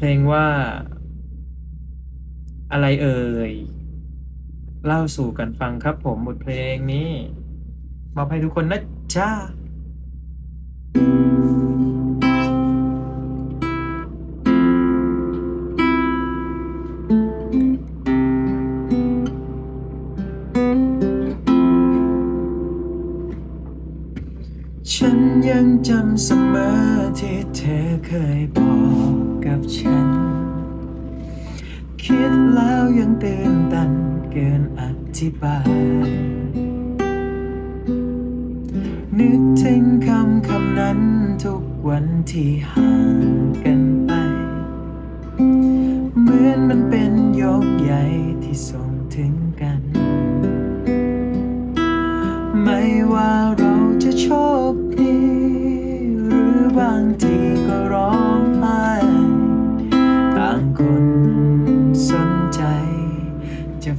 เพลงว่า อะไรเอ่ย เล่าสู่กันฟังครับผมบทเพลงนี้มอบให้ทุกคนนะจ้าฉั จำเสมอที่เธอเคยบอกกับฉัน คิดแล้วยังตื่นตันเกินอธิบาย นึกถึงคำคำนั้นทุกวันที่ห่างกันไป เหมือนมันเป็นยกใหญ่ที่ส่งถึงกัน ไม่ว่าเราจะโชคดี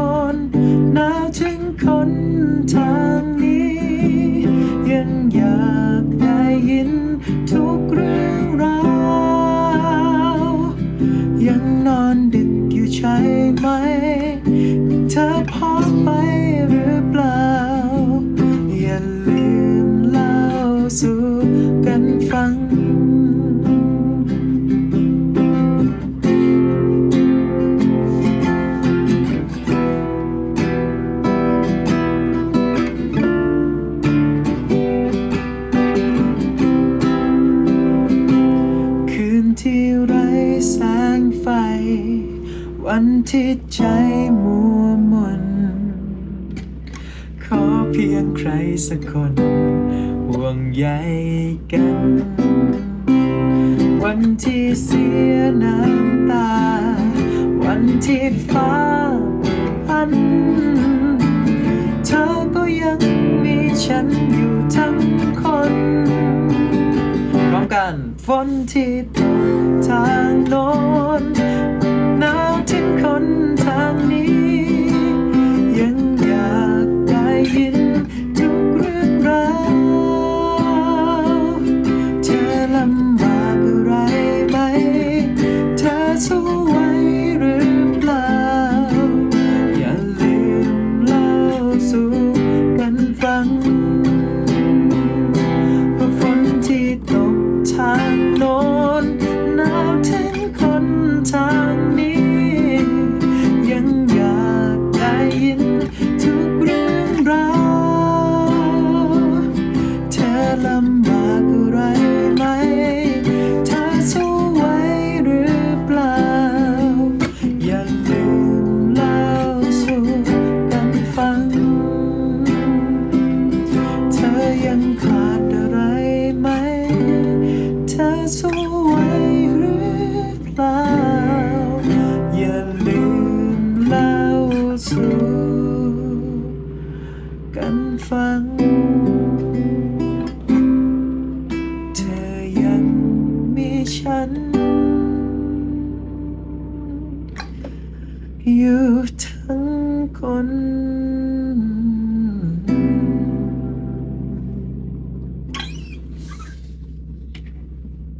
หน ที่ใจมัวมน ขอเพียงใครสักคนห่วงใยกัน วันที่เสียน้ำตา วันที่ฟ้าพัน เธอก็ยังมีฉันอยู่ทั้งคนพร้อมกันฝนที่ตกทางโน้นหน ยังขาดอะไรไหม เธอสู้ไหวหรือเปล่า อย่าลืมเล่าสู่กันฟัง เธอยังมีฉัน อยู่ทั้งคน